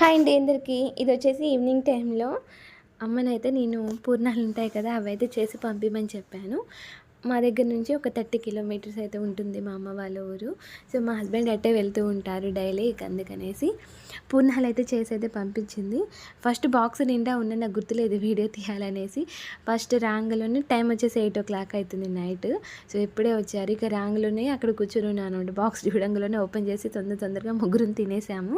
Hi అండి అందరికీ. ఇది వచ్చేసి ఈవినింగ్ టైంలో అమ్మనైతే నేను పూర్ణాలు ఉంటాయి కదా అవి అయితే చేసి పంపిమని చెప్పాను. మా దగ్గర నుంచి ఒక థర్టీ కిలోమీటర్స్ అయితే ఉంటుంది మా అమ్మ వాళ్ళ ఊరు. సో మా హస్బెండ్ అట్టే వెళ్తూ ఉంటారు డైలీ ఇక అందుకనేసి. పూర్ణాలు అయితే చేసి అయితే పంపించింది. ఫస్ట్ బాక్స్ నిండా ఉన్న నాకు గుర్తులేదు వీడియో తీయాలనేసి. ఫస్ట్ రాంగ్లోనే టైం వచ్చేసి ఎయిట్ ఓ క్లాక్ అవుతుంది నైట్. సో ఇప్పుడే వచ్చారు. ఇక రాంగ్లోనే అక్కడ కూర్చొని ఉన్నాను బాక్స్ చూడంగలోనే ఓపెన్ చేసి తొందర తొందరగా ముగ్గురం తినేసాము.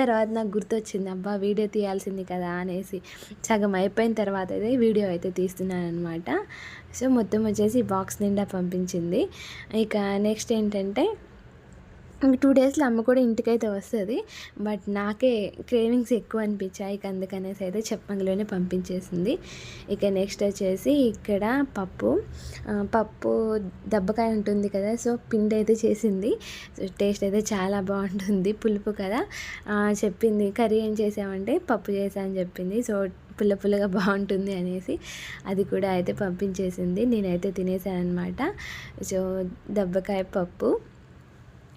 తర్వాత నాకు గుర్తొచ్చింది అబ్బా వీడియో తీయాల్సింది కదా అనేసి. సగం అయిపోయిన తర్వాత అయితే వీడియో అయితే తీస్తున్నాను అనమాట సో మొత్తం వచ్చేసి బాక్స్ నిండా పంపించింది. ఇక నెక్స్ట్ ఏంటంటే టూ డేస్లో అమ్మ కూడా ఇంటికైతే వస్తుంది. బట్ నాకే క్రేవింగ్స్ ఎక్కువ అనిపించాయి. ఇక అందుకనేసి అయితే చెప్పంగిలోనే పంపించేసింది. ఇక నెక్స్ట్ వచ్చేసి ఇక్కడ పప్పు పప్పు దెబ్బకాయ ఉంటుంది కదా సో పిండి అయితే చేసింది. సో టేస్ట్ అయితే చాలా బాగుంటుంది. పులుపు కదా. చెప్పింది. కర్రీ ఏం చేసామంటే పప్పు చేసా అని చెప్పింది. సో పుల్ల పుల్లగా బాగుంటుంది అనేసి అది కూడా అయితే పంపించేసింది. నేనైతే తినేసాను అనమాట సో దెబ్బకాయ పప్పు.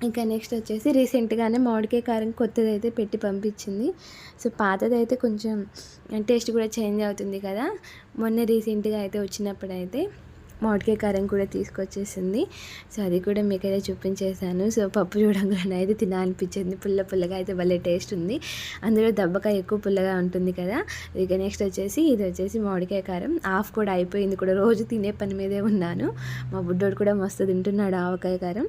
ఇంకా నెక్స్ట్ వచ్చేసి రీసెంట్గానే మామిడికాయ కారం కొత్తది అయితే పెట్టి పంపించింది. సో పాతది అయితే కొంచెం టేస్ట్ కూడా చేంజ్ అవుతుంది కదా. మొన్న రీసెంట్గా అయితే వచ్చినప్పుడు అయితే మామిడికాయ కారం కూడా తీసుకొచ్చేసింది. సో అది కూడా మీకు అయితే చూపించేశాను. సో పప్పు చూడంగానే అయితే తినాలనిపించింది. పుల్ల పుల్లగా అయితే భలే టేస్ట్ ఉంది. అందులో దెబ్బకాయ ఎక్కువ పుల్లగా ఉంటుంది కదా. ఇక నెక్స్ట్ వచ్చేసి ఇది వచ్చేసి మామిడికాయ కారం. ఆఫ్ కూడా అయిపోయింది కూడా. రోజు తినే పని మీదే ఉన్నాను. మా బుడ్డోడు కూడా మస్తు తింటున్నాడు ఆవకాయ కారం.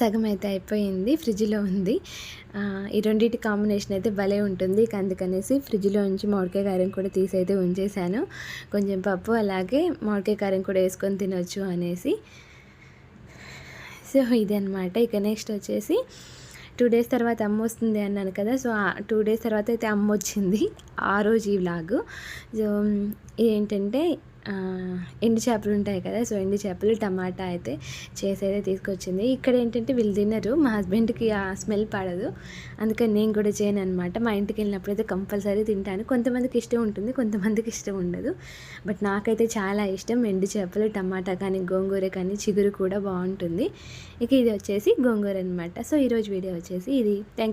సగం అయితే అయిపోయింది ఫ్రిడ్జ్లో ఉంది. ఈ రెండింటి కాంబినేషన్ అయితే భలే ఉంటుంది. అందుకనేసి ఫ్రిడ్జ్లో నుంచి మామిడికాయ కారం కూడా తీసి అయితే ఉంచేసాను. కొంచెం పప్పు అలాగే మామిడికాయ కారం కూడా వేసుకొని తినొచ్చు అనేసి. సో ఇదనమాట ఇక నెక్స్ట్ వచ్చేసి టూ డేస్ తర్వాత అమ్మ వస్తుంది అన్నాను కదా. సో టూ డేస్ తర్వాత అయితే అమ్మ వచ్చింది. ఆ రోజు ఈ వ్లాగ్. సో ఏంటంటే ఎండు చేపలు ఉంటాయి కదా సో ఎండు చేపలు టమాటా అయితే చేసేది తీసుకొచ్చింది. ఇక్కడ ఏంటంటే వీళ్ళు తినరు మా హస్బెండ్కి ఆ స్మెల్ పడదు అందుకని నేను కూడా చేయను అనమాట మా ఇంటికి వెళ్ళినప్పుడు అయితే కంపల్సరీ తింటాను. కొంతమందికి ఇష్టం ఉంటుంది కొంతమందికి ఇష్టం ఉండదు. బట్ నాకైతే చాలా ఇష్టం ఎండు చేపలు టమాటా కానీ గోంగూర కానీ చిగురు కూడా బాగుంటుంది. ఇక ఇది వచ్చేసి గోంగూర అనమాట సో ఈరోజు వీడియో వచ్చేసి ఇది. Thank you